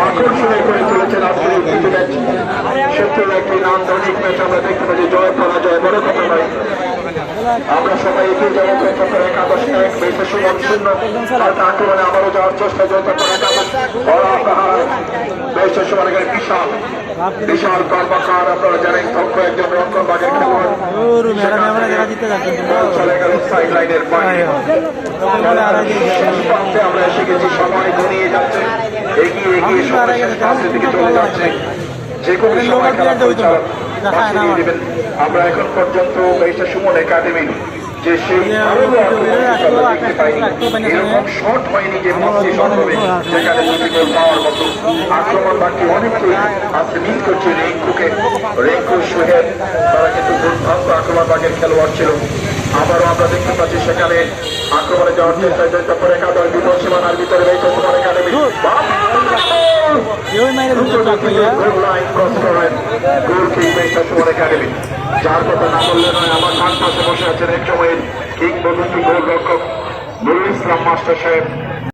আকর্ষণীয় করে তুলেছেন আজকের প্রীতি ম্যাচ সত্যি ম্যাচ আমরা দেখতে পাচ্ছি জয় পরাজয় বড় কথা নয় আমরা সবাই এগিয়ে যাব যতক্ষণ একাদশ এক বেশি সুমন শূন্য হয়তো আক্রমণে আবারও যাওয়ার চেষ্টা যতক্ষণ একাদশ অরাপাহার বেশি সমান এখানে বিশাল বিশাল কর্মকার আপনারা জানেন দক্ষ একজন রক্ষণ বাগের খেলোয়াড় যারা জিতে যাচ্ছেন চলে গেল সাইড লাইনের বাইরে আমরা এসে গেছি। সময় ঘনিয়ে যাচ্ছে। এগিয়ে এগিয়ে সময় দিকে চলে যাচ্ছে। যে কোনো সময় খেলা পরিচালক বাঁচিয়ে দিয়ে দিবেন। আমরা এখন পর্যন্ত বেশটা সুমন একাডেমি যে সেই এরকম শট হয়নি যে পাঁচটি শট হবে যেখানে দুটি গোল পাওয়ার মতো আক্রমণ বাকি অনেকটাই আজকে মিস করছে রেঙ্কুকে। রেঙ্কু সোহেব তারা কিন্তু দুর্দান্ত আক্রমণ বাগের খেলোয়াড় ছিল। আবারও আমরা দেখতে পাচ্ছি সেখানে আক্রমণে যাওয়ার চেষ্টা চেষ্টা করে একাদশ বিপদ সীমানার ভিতরে রয়েছে তোমার একাডেমি গোল লাইন ক্রস করেন। গোল কিংমেকার তোমার একাডেমি যার কথা না বললে নয়, আমার ডান পাশে বসে আছেন এক সময়ের কিংবদন্তি গোল রক্ষক নুরুল ইসলাম মাস্টার সাহেব।